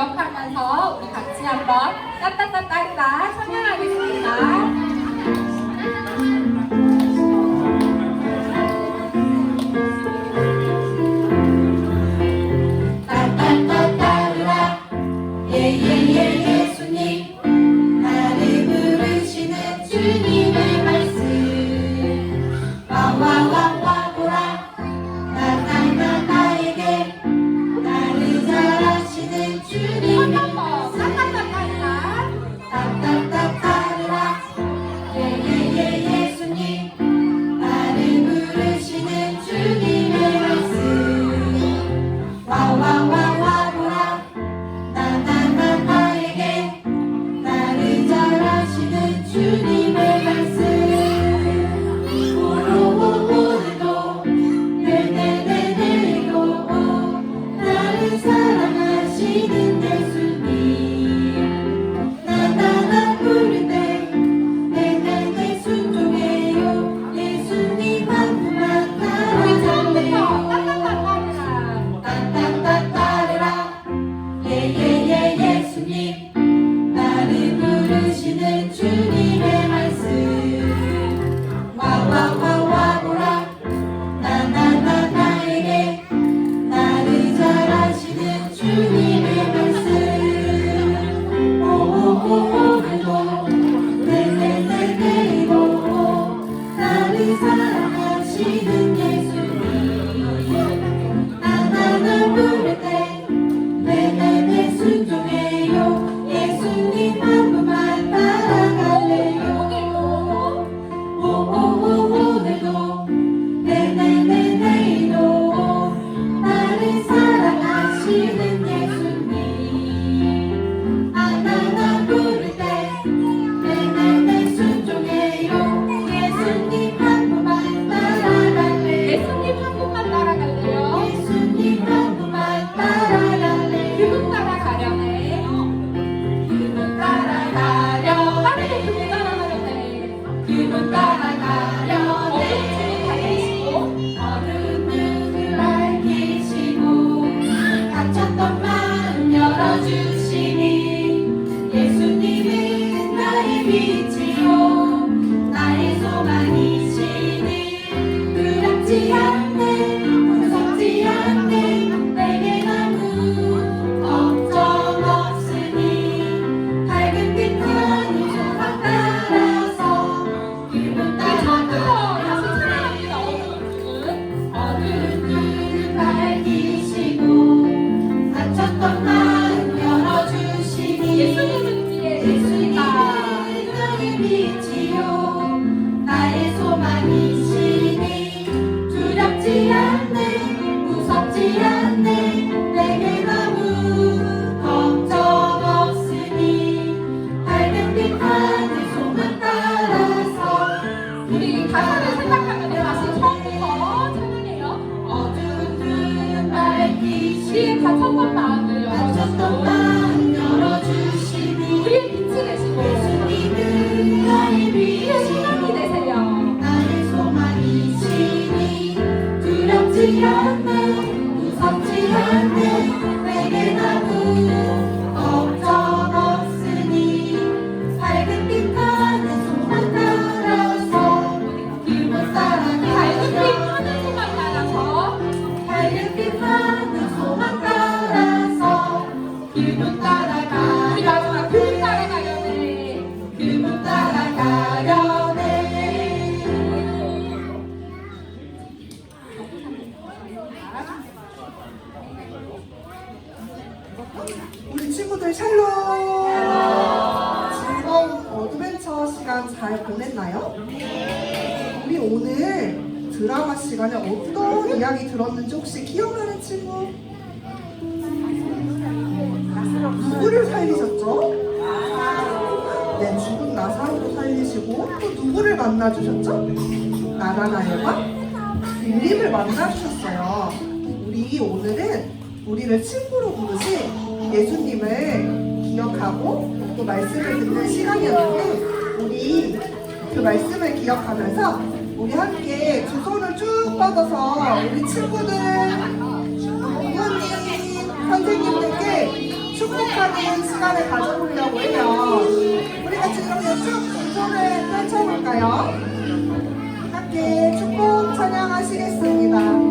기억하면서 우리 같이 한번 따따따따따 참여 누구를 살리셨죠? 네, 죽은 나사로도 살리시고 또 누구를 만나주셨죠? 나다나엘과 빌립을 만나주셨어요. 우리 오늘은 우리를 친구로 부르신 예수님을 기억하고 또 말씀을 듣는 시간이었는데 우리 그 말씀을 기억하면서 우리 함께 주소를 쭉 뻗어서 우리 친구들 선생님들께 축복하는 시간을 가져보려고 해요. 우리가 지금 쭉 공부를 펼쳐볼까요? 함께 축복 찬양하시겠습니다.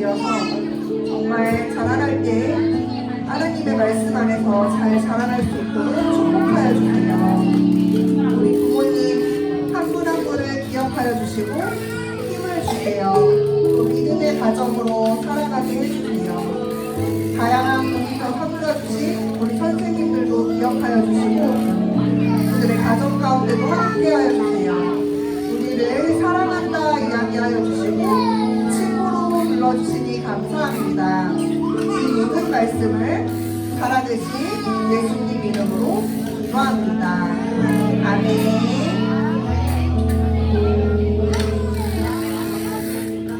되어서 정말 자라날 때 하나님의 말씀 안에서 잘 자라날 수 있도록 축복하여 주세요. 우리 부모님 한 분 한 분을 기억하여 주시고 힘을 주세요. 또 믿음의 가정으로 살아가게 해주세요. 다양한 공의도 섬겨주신 우리 선생님들도 기억하여 주시고 그들의 가정 가운데도 함께하여 주세요. 감사합니다. 이 모든 말씀을 살아계신 예수님 이름으로 기도합니다. 아멘.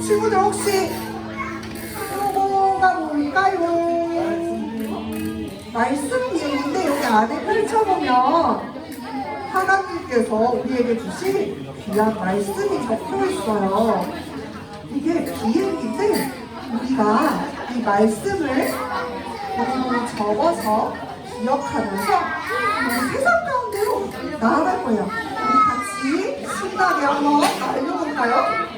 친구들 혹시 요거가 뭘까요? 말씀이 있는데 여기 안에 펼쳐보면 하나님께서 우리에게 주신 귀한 말씀이 적혀 있어요. 이게 비행기인데 우리가 이 말씀을 너무 적어서 기억하면서 우리 세상 가운데로 나아갈 거예요. 우리 같이 신나게 한번 날려볼까요?